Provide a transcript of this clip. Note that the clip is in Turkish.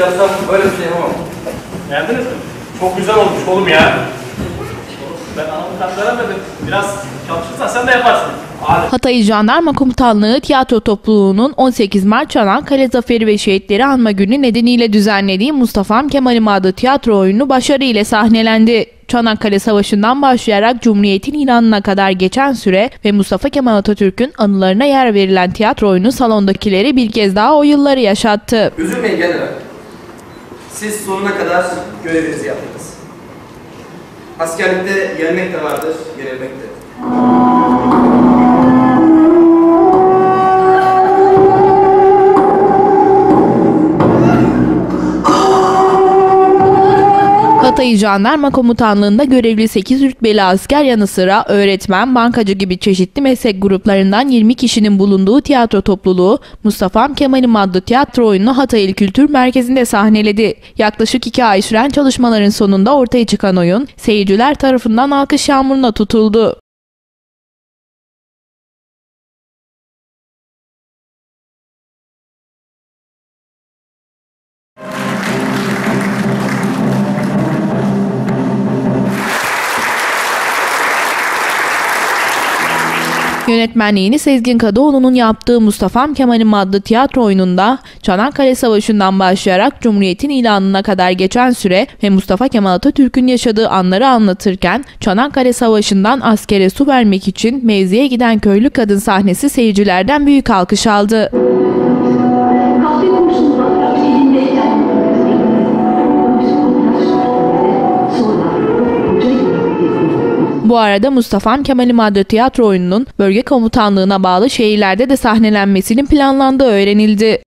nasıl yapsam böyle bir şey yapamam. Beğendiniz mi? Çok güzel olmuş oğlum ya. Ben anamı. Biraz çalışırsan sen de yaparsın. Hatay Jandarma Komutanlığı Tiyatro Topluluğu'nun 18 Mart Çanakkale Zaferi ve Şehitleri Anma Günü nedeniyle düzenlediği Mustafa'm Kemal'im adlı tiyatro oyunu başarı ile sahnelendi. Çanakkale Savaşı'ndan başlayarak Cumhuriyet'in ilanına kadar geçen süre ve Mustafa Kemal Atatürk'ün anılarına yer verilen tiyatro oyunu salondakileri bir kez daha o yılları yaşattı. Üzülmeyin general. Siz sonuna kadar görevinizi yaptınız. Askerlikte yenmek de vardır, yenilmek de. Hatay Jandarma Komutanlığı'nda görevli 8 rütbeli asker yanı sıra öğretmen, bankacı gibi çeşitli meslek gruplarından 20 kişinin bulunduğu tiyatro topluluğu Mustafa'm Kemal'im adlı tiyatro oyununu Hatay İl Kültür Merkezi'nde sahneledi. Yaklaşık 2 ay süren çalışmaların sonunda ortaya çıkan oyun seyirciler tarafından alkış yağmuruna tutuldu. Yönetmenliğini Sezgin Kadıoğlu'nun yaptığı Mustafa'm Kemal'im adlı tiyatro oyununda Çanakkale Savaşı'ndan başlayarak Cumhuriyet'in ilanına kadar geçen süre ve Mustafa Kemal Atatürk'ün yaşadığı anları anlatırken Çanakkale Savaşı'ndan askere su vermek için mevziye giden köylü kadın sahnesi seyircilerden büyük alkış aldı. Bu arada Mustafa'm Kemal'im adlı tiyatro oyununun bölge komutanlığına bağlı şehirlerde de sahnelenmesinin planlandığı öğrenildi.